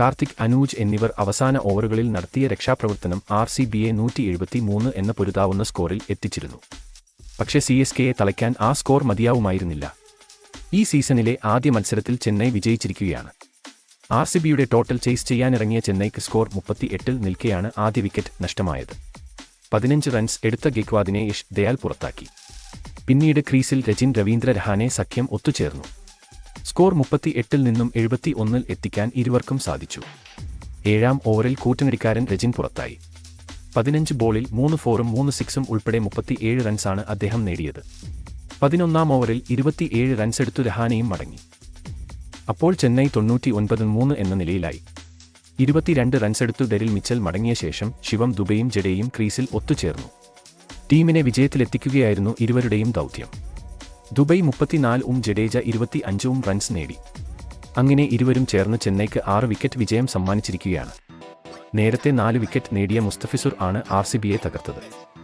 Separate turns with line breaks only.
കാർത്തിക് അനൂജ് എന്നിവർ അവസാന ഓവറുകളിൽ നടത്തിയ രക്ഷാപ്രവർത്തനം ആർ സി ബിയെ നൂറ്റി എഴുപത്തിമൂന്ന് എന്ന പൊരുതാവുന്ന സ്കോറിൽ എത്തിച്ചിരുന്നു. പക്ഷേ സി എസ് കെയെ തളയ്ക്കാൻ ആ സ്കോർ മതിയാവുമായിരുന്നില്ല. ഈ സീസണിലെ ആദ്യ മത്സരത്തിൽ ചെന്നൈ വിജയിച്ചിരിക്കുകയാണ്. ആർ സി ബിയുടെ ടോട്ടൽ ചേസ് ചെയ്യാനിറങ്ങിയ ചെന്നൈക്ക് സ്കോർ മുപ്പത്തി എട്ടിൽ നിൽക്കെയാണ് ആദ്യ വിക്കറ്റ് നഷ്ടമായത്. പതിനഞ്ച് റൺസ് എടുത്ത ഗെക്വാദിനെ യഷ് ദയാൽ പുറത്താക്കി. പിന്നീട് ക്രീസിൽ രജിൻ രവീന്ദ്ര രഹാനെ സഖ്യം ഒത്തുചേർന്നു. സ്കോർ മുപ്പത്തി എട്ടിൽ നിന്നും എഴുപത്തി ഒന്നിൽ എത്തിക്കാൻ ഇരുവർക്കും സാധിച്ചു. ഏഴാം ഓവറിൽ കൂറ്റനടിക്കാരൻ രജിൻ പുറത്തായി. പതിനഞ്ച് ബോളിൽ മൂന്ന് ഫോറും മൂന്ന് സിക്സും ഉൾപ്പെടെ മുപ്പത്തിയേഴ് റൺസാണ് അദ്ദേഹം നേടിയത്. പതിനൊന്നാം ഓവറിൽ ഇരുപത്തിയേഴ് റൺസെടുത്തു രഹാനയും മടങ്ങി. അപ്പോൾ ചെന്നൈ തൊണ്ണൂറ്റി ഒൻപത് മൂന്ന് എന്ന നിലയിലായി. ഇരുപത്തിരണ്ട് റൺസെടുത്തു ഡെരിൽ മിച്ചൽ മടങ്ങിയ ശേഷം ശിവം ദുബൈയും ജഡേയും ക്രീസിൽ ഒത്തുചേർന്നു. ടീമിനെ വിജയത്തിലെത്തിക്കുകയായിരുന്നു ഇരുവരുടെയും ദൗത്യം. ദുബൈ മുപ്പത്തിനാലും ജഡേജ ഇരുപത്തി അഞ്ചും റൺസ് നേടി. അങ്ങനെ ഇരുവരും ചേർന്ന് ചെന്നൈക്ക് ആറ് വിക്കറ്റ് വിജയം സമ്മാനിച്ചിരിക്കുകയാണ്. നേരത്തെ നാല് വിക്കറ്റ് നേടിയ മുസ്തഫിസുർ ആണ് ആർ തകർത്തത്.